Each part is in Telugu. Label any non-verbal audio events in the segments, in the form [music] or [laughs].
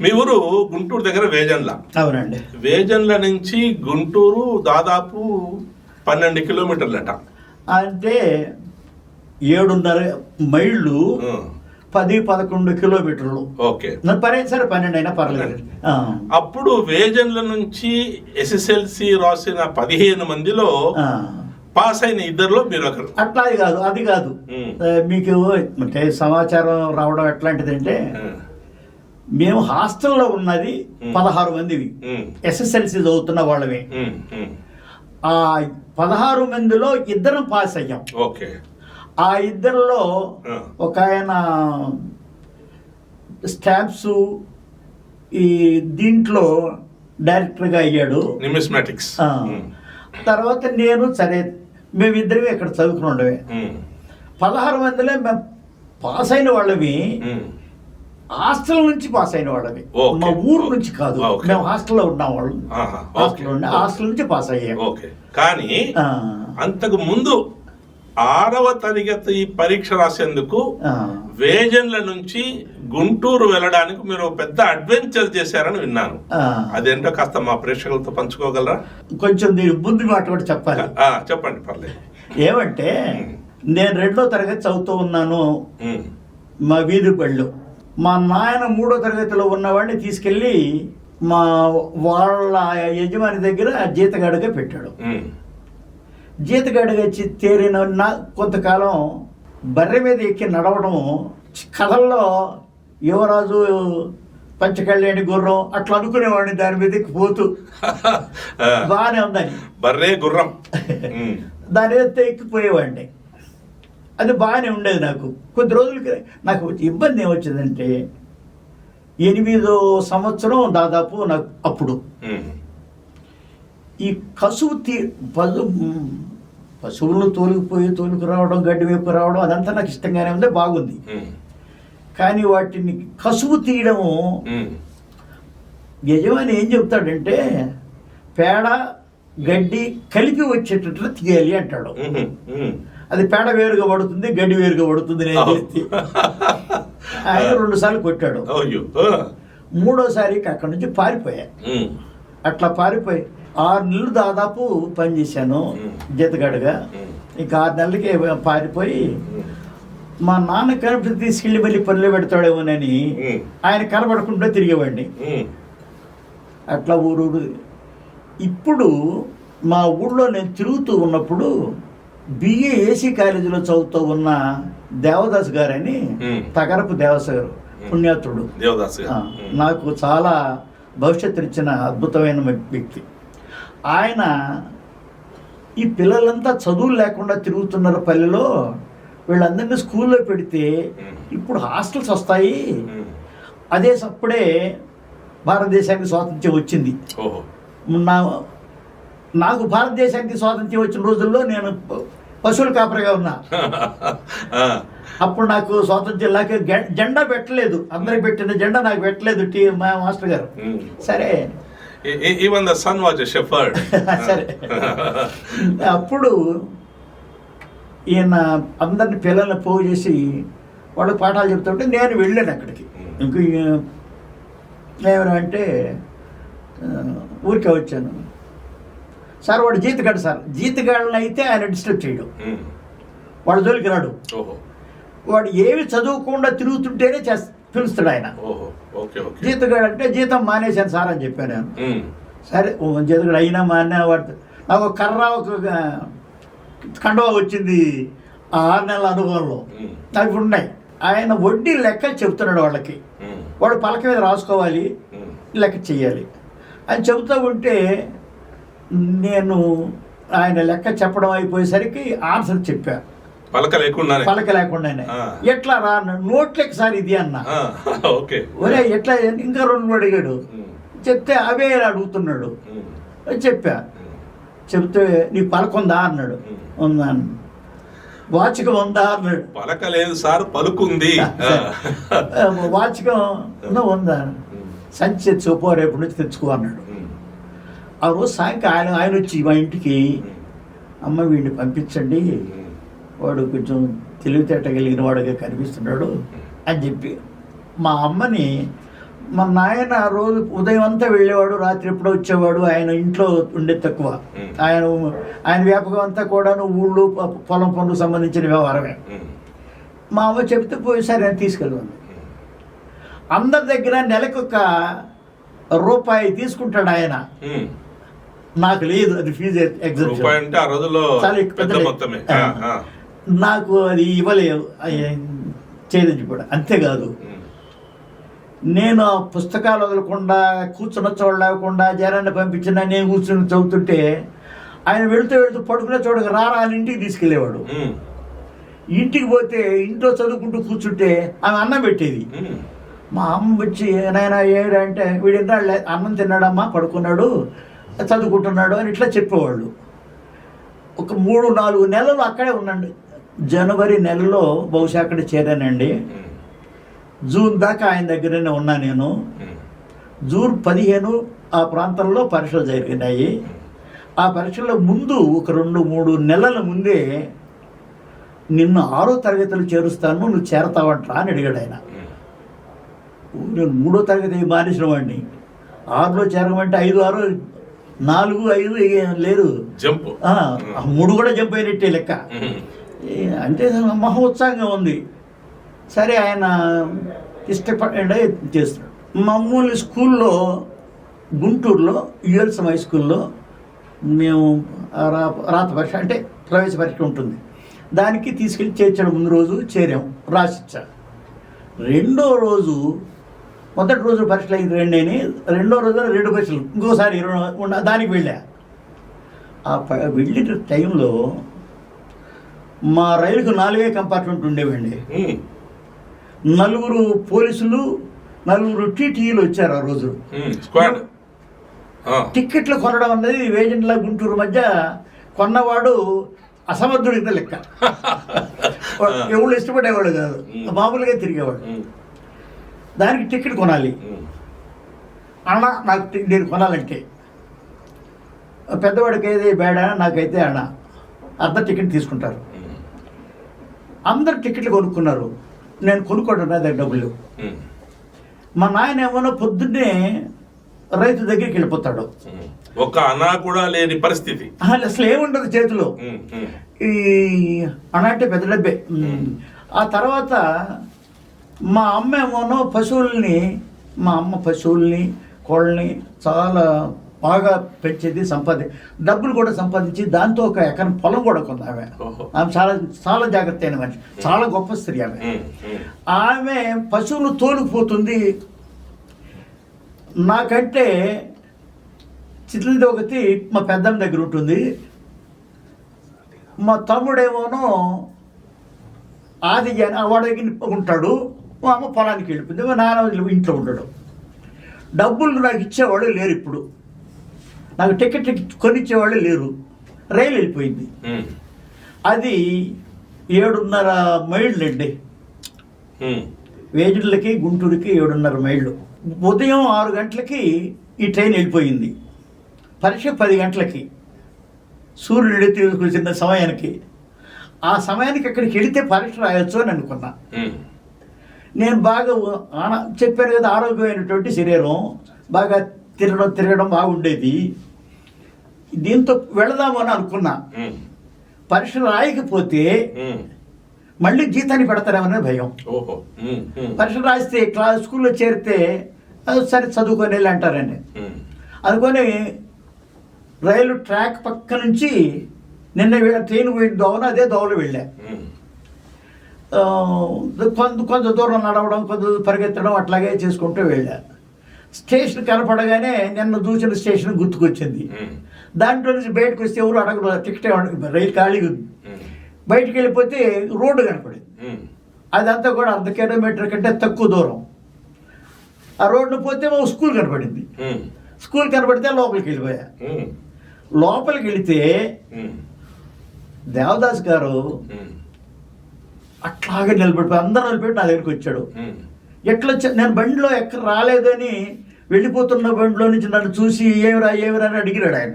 మీ ఊరు గుంటూరు దగ్గర వేజన్ల. అవునండి. వేజన్ల నుంచి గుంటూరు దాదాపు పన్నెండు కిలోమీటర్లట. అంటే ఏడున్నర మైళ్ళు. పది పదకొండు కిలోమీటర్లు. ఓకే. పని సరే పన్నెండు అయినా పర్లేదు. అప్పుడు వేజన్ల నుంచి ఎస్ఎస్ఎల్సి రాసిన పదిహేను మందిలో. పాస్ అయిన ఇద్దరులో మీరు ఒకరు. అట్లా అది కాదు అది కాదు. మీకు అంటే సమాచారం రావడం ఎట్లాంటిదంటే. మేము హాస్టల్లో ఉన్నది. పదహారు మందివి. ఎస్ఎస్ఎల్సి చదువుతున్న వాళ్ళమే. ఆ పదహారు మందిలో ఇద్దరం పాస్ అయ్యాం. ఓకే. ఆ ఇద్దరిలో. ఒక ఆయన స్టాంప్స్ ఈ దీంట్లో డైరెక్టర్గా అయ్యాడు. నిమిస్మాటిక్స్. తర్వాత నేను సరే మేమిద్దరమే ఇక్కడ చదువుకుని ఉండేవి. పదహారు మందిలో మేము పాస్ అయిన వాళ్ళవి హాస్టల్ నుంచి పాస్ అయిన వాళ్ళవి. ఓకే. మా ఊరు నుంచి కాదు. మేము హాస్టల్లో ఉన్నాం వాళ్ళు. హాస్టల్. ఉండే హాస్టల్ నుంచి పాస్ అయ్యాం. ఓకే. కానీ అంతకు ముందు ఆరవ తరగతి పరీక్ష రాసేందుకు. వేజన్ల నుంచి గుంటూరు వెళ్ళడానికి మీరు పెద్ద అడ్వెంచర్ చేశారని విన్నాను. అదేంటో కాస్త మా ప్రేక్షకులతో పంచుకోగలరా? కొంచెం దీని ముందు మాట కూడా చెప్పాలి. చెప్పండి పర్లేదు. ఏమంటే నేను రెండో తరగతి చదువుతూ ఉన్నాను. మా వీధి బళ్ళు మా నాయన మూడో తరగతిలో ఉన్నవాడిని తీసుకెళ్ళి మా వాళ్ళ యజమాని దగ్గర జీతగాడిగా పెట్టాడు. జీతగాడిగా తేరిన నా కొంతకాలం బర్రె మీద ఎక్కి నడవడం కథల్లో యువరాజు పంచకళ్యాణి గుర్రం అట్లా అనుకునేవాడిని దాని మీద పోతూ. [laughs] బాగానే ఉందని. బర్రే గుర్రం. [laughs] దాని మీద ఎక్కిపోయేవాడిని. అది బాగానే ఉండేది నాకు. కొద్ది రోజులకి నాకు ఇబ్బంది ఏమొచ్చిందంటే ఎనిమిదో సంవత్సరం దాదాపు నాకు అప్పుడు. ఈ కసువు తీ పశు పశువులు తోలుకుపోయి తోలుకు రావడం గడ్డి వైపు రావడం అదంతా నాకు ఇష్టంగానే ఉంది బాగుంది. కానీ వాటిని కసువు తీయడము ఉమ్, యజమాని ఏం చెప్తాడంటే పేడ గడ్డి కలిపి వచ్చేటట్లు తీయాలి అంటాడు. అది పేడ వేరుగా పడుతుంది గడ్డి వేరుగా పడుతుంది నేను. ఆయన రెండు సార్లు కొట్టాడు. మూడోసారికి అక్కడి నుంచి పారిపోయా. అట్లా పారిపోయి ఆరు నెలలు దాదాపు పనిచేశాను. జీతగాడుగా. ఇంకా ఆరు నెలలకి పారిపోయి మా నాన్న కనిపి తీసుకెళ్ళి మళ్ళీ పనిలో పెడతాడేమోనని ఆయన కనబడకుండా తిరిగేవాడిని. అట్లా ఊరూరు ఇప్పుడు మా ఊళ్ళో నేను తిరుగుతూ ఉన్నప్పుడు బిఏ ఏసీ కాలేజీలో చదువుతూ ఉన్న దేవదాస్ గారని. తగరపు దేవదాస్ గారు. పుణ్యాతుడు దేవదాస్ నాకు చాలా భవిష్యత్తు ఇచ్చిన అద్భుతమైన వ్యక్తి. ఆయన ఈ పిల్లలంతా చదువులు లేకుండా తిరుగుతున్నారు పల్లెలో వీళ్ళందరినీ స్కూల్లో పెడితే ఇప్పుడు హాస్టల్స్ వస్తాయి. అదే అప్పుడే భారతదేశానికి స్వాతంత్ర్యం వచ్చింది. నా నాకు భారతదేశానికి స్వాతంత్ర్యం వచ్చిన రోజుల్లో నేను పశువుల కాపరిగా ఉన్నా. అప్పుడు నాకు స్వాతంత్ర్యం లేక గె- జెండా పెట్టలేదు. అందరికి పెట్టిన జెండా నాకు పెట్టలేదు టీ మా మాస్టర్ గారు. సరే. [laughs] సరే. అప్పుడు ఈయన అందరిని పిల్లల్ని పోగు చేసి వాళ్ళకి పాఠాలు చెప్తుంటే నేను వెళ్ళాను అక్కడికి. ఇంక ఏమైనా అంటే ఆ, ఊరికే వచ్చాను. సార్ వాడు జీతగాడు సార్. జీతగాళ్ళని అయితే ఆయన డిస్టర్బ్ చేయడు. వాడు జోలికి రాడు. వాడు ఏమి చదువుకుండా తిరుగుతుంటేనే చేస్త పిలుస్తాడు ఆయన. జీతగాడు అంటే జీతం మానేశాను సార్ అని చెప్పాను నేను. సరే ఓ జీతగాడు అయినా మానే వాడు నాకు ఒక కర్ర ఒక కండవ వచ్చింది ఆ ఆరు నెలల అనుభవంలో. అవి ఉన్నాయి. ఆయన వడ్డీ లెక్కలు చెప్తున్నాడు వాళ్ళకి. వాడు పలక మీద రాసుకోవాలి. లెక్క చేయాలి అని చెబుతూ ఉంటే నేను ఆయన లెక్క చెప్పడం అయిపోయేసరికి ఆన్సర్ చెప్పా. పలక లేకుండానే. పలక లేకుండానే. ఎట్లా రా. నోట్లకి సార్ ఇది అన్న. [laughs] ఓకే. ఒరే ఎట్లా ఇంకా రెండు అడిగాడు. చెప్తే అవే అడుగుతున్నాడు. చెప్పా. చెప్తే నీ పలక ఉందా అన్నాడు. ఉందా. వాచికం ఉందా అన్నాడు. పలక లేదు సార్ పలుకుంది. వాచికం ఉందా సంచి తెచ్చుకో రేపు నుంచి తెచ్చుకో అన్నాడు. ఆ రోజు సాయంకాలం ఆయన ఆయన వచ్చి మా ఇంటికి అమ్మ వీడిని పంపించండి. వాడు కొంచెం తెలివితేట కలిగిన వాడుగా కనిపిస్తున్నాడు అని చెప్పి మా అమ్మని మా నాయన రోజు ఉదయం అంతా వెళ్ళేవాడు రాత్రి ఎప్పుడో వచ్చేవాడు ఆయన ఇంట్లో ఉండే తక్కువ. ఆయన ఆయన వ్యాపకం అంతా కూడాను ఊళ్ళు పొలం పనులకు సంబంధించిన వ్యవహారమే. మా అమ్మ చెప్తే పోయి సరే అని తీసుకెళ్ళాను అందరి దగ్గర నెలకు ఒక రూపాయి తీసుకుంటాడు ఆయన. నాకు లేదు అది ఫీజు ఎగ్జామ్ అంటే ఆ రోజుల్లో చాలా పెద్ద మొత్తమే. నాకు అది ఇవ్వలేదు చేయదని కూడా అంతేకాదు నేను ఆ పుస్తకాలు వదలకుండా కూర్చున్న చోట లేకుండా జనాన్ని పంపించిన నేను కూర్చుని చదువుతుంటే ఆయన వెళుతూ వెళుతూ పడుకునే చోటకి రారా అని ఇంటికి తీసుకెళ్ళేవాడు. ఇంటికి పోతే ఇంట్లో చదువుకుంటూ కూర్చుంటే ఆమె అన్నం పెట్టేది. మా అమ్మ వచ్చి నాయన ఏడు అంటే వీడు అన్నం తిన్నాడమ్మా పడుకున్నాడు. చదువుకుంటున్నాడు అని ఇట్లా చెప్పేవాళ్ళు. ఒక మూడు నాలుగు నెలలు అక్కడే ఉన్నాండి జనవరి నెలలో బహుశా అక్కడ చేరానండి. ఉమ్, జూన్ దాకా ఆయన దగ్గరనే ఉన్నా నేను. ఉమ్. జూన్ పదిహేను ఆ ప్రాంతంలో పరీక్షలు జరిగినాయి. ఆ పరీక్షల ముందు ఒక రెండు మూడు నెలల ముందే నిన్ను ఆరో తరగతులు చేరుస్తాను నువ్వు చేరతావంట్రా అని అడిగాడు ఆయన. నేను మూడో తరగతి మానేసిన వాడిని ఆరులో చేరమంటే ఐదు ఆరు నాలుగు ఐదు లేదు. జంప్. మూడు కూడా జంప్ అయినట్టే లెక్క. అంటే మహోత్సాహంగా ఉంది. సరే ఆయన ఇష్టపడే చేస్తున్నాడు. మామూలు స్కూల్లో గుంటూరులో యుఎల్సమ్ హై స్కూల్లో మేము రా రాత పరీక్ష అంటే ప్రవేశ పరీక్ష ఉంటుంది. దానికి తీసుకెళ్ళి చేర్చాడు ముందు రోజు చేరాం. రాసిచ్చా రెండో రోజు మొదటి రోజు పరీక్షలు అయింది రెండేని రెండో రోజు రెండు పరీక్షలు. ఇంకోసారి ఇరవై దానికి వెళ్ళా. ఆ ప- వెళ్ళిన టైంలో మా రైలుకు నాలుగే కంపార్ట్మెంట్ ఉండేవండి. నలుగురు పోలీసులు నలుగురు టీటీఈలు వచ్చారు ఆ రోజు. టిక్కెట్లు కొనడం అనేది వేజెంట్ల గుంటూరు మధ్య కొన్నవాడు అసమర్థుడికి లెక్క. [laughs] ఎవరు ఇష్టపడేవాడు కాదు. మామూలుగా తిరిగేవాడు. దానికి టికెట్ కొనాలి. అన్న నాకు నేను కొనాలంటే. పెద్దవాడికి ఏది బేడ నాకైతే అన్న. అర్ధ టికెట్ తీసుకుంటారు. అందరు టికెట్లు కొనుక్కున్నారు. నేను కొనుక్కోవడం నా దగ్గర డబ్బులు. మా నాయన ఏమన్నా పొద్దున్నే రైతు దగ్గరికి వెళ్ళిపోతాడు. ఒక్క అనా కూడా లేని పరిస్థితి. అసలు ఏముండదు చేతిలో. ఈ అన అంటే పెద్ద డబ్బే. ఆ తర్వాత మా అమ్మ ఏమోనో పశువుల్ని మా అమ్మ పశువుల్ని కోళ్ళని చాలా బాగా పెంచేది సంపాది డబ్బులు కూడా సంపాదించి దాంతో ఒక ఎకరం పొలం కూడా కొంది ఆమె. ఆమె చాలా చాలా జాగ్రత్త అయిన మనిషి. చాలా గొప్ప స్త్రీ ఆమె. ఆమె పశువులు తోలుకుపోతుంది నాకంటే చిట్లది ఒకటి మా పెద్దమ్మ దగ్గర ఉంటుంది. మా తమ్ముడేమోనో ఆది వాడి దగ్గర ఉంటాడు. మా అమ్మ పొలానికి వెళ్ళిపోయింది మా నాన్న ఇంట్లో ఉంటాడు డబ్బులు నాకు ఇచ్చేవాళ్ళు లేరు ఇప్పుడు. నాకు టికెట్ కొనిచ్చేవాళ్ళు లేరు. రైలు వెళ్ళిపోయింది. అది ఏడున్నర మైళ్ళు అండి. వేజుళ్ళకి గుంటూరుకి ఏడున్నర మైళ్ళు. ఉదయం ఆరు గంటలకి ఈ ట్రైన్ వెళ్ళిపోయింది. పరీక్ష పది గంటలకి. సూర్యుడు తీసుకొచ్చిన సమయానికి. ఆ సమయానికి అక్కడికి వెళితే పరీక్ష రాయొచ్చు అని అనుకున్నా. నేను బాగా చెప్పాను కదా ఆరోగ్యమైనటువంటి శరీరం. బాగా తిరగడం తిరగడం బాగుండేది. దీంతో వెళదాము అని అనుకున్నా. పరీక్ష రాయకపోతే. మళ్ళీ జీతాన్ని పెడతారేమనే భయం. పరీక్ష రాస్తే క్లాస్ స్కూల్లో చేరితే "అది సరే చదువుకొని వెళ్ళి అంటారండి. ఉమ్. అనుకొని రైలు ట్రాక్ పక్క నుంచి నిన్న ట్రైన్ పోయిన దోవన అదే దోవలో వెళ్ళా. కొంత కొంత దూరం నడవడం కొంత పరిగెత్తడం అట్లాగే చేసుకుంటూ వెళ్ళా స్టేషన్ కనపడగానే నిన్న చూసిన స్టేషన్ గుర్తుకొచ్చింది. దాంట్లో నుంచి బయటకు వస్తే ఎవరు అడగరు టికెట్ రైలు ఖాళీగా ఉంది. బయటికి వెళ్ళిపోతే రోడ్డు కనపడింది. అదంతా కూడా అర్ధ కిలోమీటర్ కంటే తక్కువ దూరం. ఆ రోడ్డు పోతే మా స్కూల్ కనపడింది. స్కూల్ కనపడితే లోపలికి వెళ్ళిపోయా. లోపలికి వెళితే దేవదాస్ గారు అట్లాగే నిలబడిపోయి అందరూ నిలబెట్టి నా దగ్గరికి వచ్చాడు. ఎట్లా వచ్చా నేను బండిలో ఎక్కడ రాలేదని వెళ్ళిపోతున్న బండిలో నుంచి నన్ను చూసి ఏమిరా ఏమిరా అని అడిగినాడు ఆయన.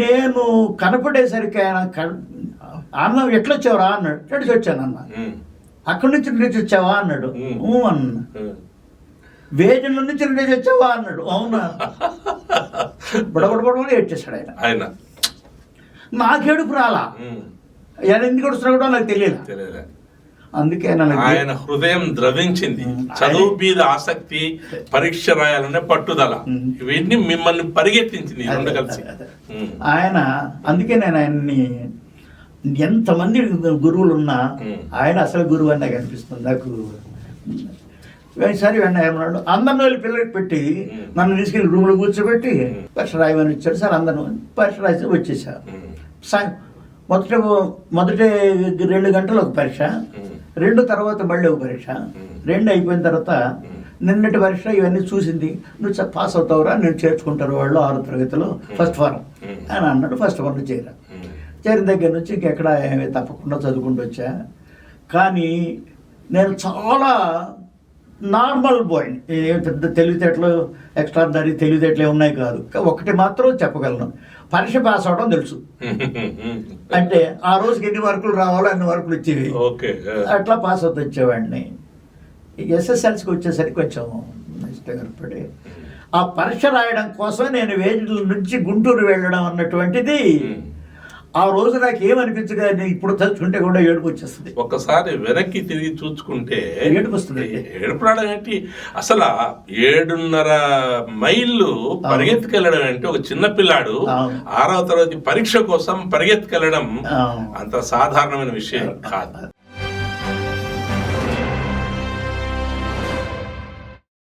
నేను కనపడేసరికి ఆయన అన్న ఎట్లా వచ్చావురా అన్నాడు. ఎట్లా వచ్చాను అన్న? అక్కడి నుంచి నుంచి వచ్చావా అన్నాడు. అన్న. వేజన్ల నుంచి నుంచి వచ్చావా అన్నాడు. అవునా? బుడబుడబుడ ఏడ్చేశాడు ఆయన ఆయన నాకేడుపు రాలా. ఆయన ఎందుకు వస్తున్నా కూడా నాకు తెలియదు తెలియలే. అందుకే ఆయన హృదయం ద్రవించింది. చదువు మీద ఆసక్తి పరీక్ష రాయాలనే పట్టుదల. ఇవన్నీ మిమ్మల్ని పరిగెత్తించింది రెండు కలిసి. ఆయన అందుకే నేను ఆయన్ని ఎంతమంది గురువులు ఉన్నా. ఆయన అసలు గురువు అని నాకు అనిపిస్తుంది నాకు సరే వెంట ఏమన్నాడు అందరిని వెళ్ళి పిల్లలకి పెట్టి. నన్ను తీసుకెళ్ళి రూమ్లో కూర్చోబెట్టి. పరీక్ష రాయమని ఇచ్చాడు సార్ అందరూ పరీక్ష రాసి వచ్చేసా ఉమ్. సాయం మొదట మొదటి రెండు గంటలు ఒక పరీక్ష. రెండు తర్వాత మళ్ళీ ఒక పరీక్ష. రెండు అయిపోయిన తర్వాత. నిన్నటి పరీక్ష ఇవన్నీ చూసింది నువ్వు పాస్ అవుతావురా నేను చేర్చుకుంటారు వాళ్ళు ఆరో తరగతిలో ఫస్ట్ ఫారం. అని అన్నాడు ఫస్ట్ ఫారం చేరా. చేరిన దగ్గర నుంచి ఇంకెక్కడ ఏమీ తప్పకుండా చదువుకుంటూ వచ్చా కానీ నేను చాలా నార్మల్ బాయ్. ఏ పెద్ద తెలివితేటలు ఎక్స్ట్రాడినరీ తెలివితేటలు ఉన్నాయి కాదు. ఒకటి మాత్రం చెప్పగలను. పరీక్ష పాస్ అవడం తెలుసు. [laughs] అంటే ఆ రోజుకి ఎన్ని మార్కులు రావాలో అన్ని మార్కులు వచ్చేవి. ఓకే అట్లా పాస్ అవుతూ వచ్చేవాడిని. ఎస్ఎస్ఎల్సికి వచ్చేసరికి కొంచెం ఇష్టపడి ఆ పరీక్ష రాయడం కోసం నేను వేజిల నుంచి గుంటూరు వెళ్ళడం అన్నటువంటిది. ఆ రోజు నాకు ఏమనిపించగా నేను ఇప్పుడు తలుచుకుంటే కూడా ఏడుపు వచ్చేస్తుంది ఒక్కసారి వెనక్కి తిరిగి చూసుకుంటే ఏడుపు వస్తుంది. ఏడుపు రావడం ఏంటి అసలు ఏడున్నర మైళ్ళు పరిగెత్తుకెళ్ళడం ఏంటి ఒక చిన్న పిల్లాడు. ఆరవ తరగతి పరీక్ష కోసం పరిగెత్తుకెళ్ళడం. అంత సాధారణమైన విషయం కాదు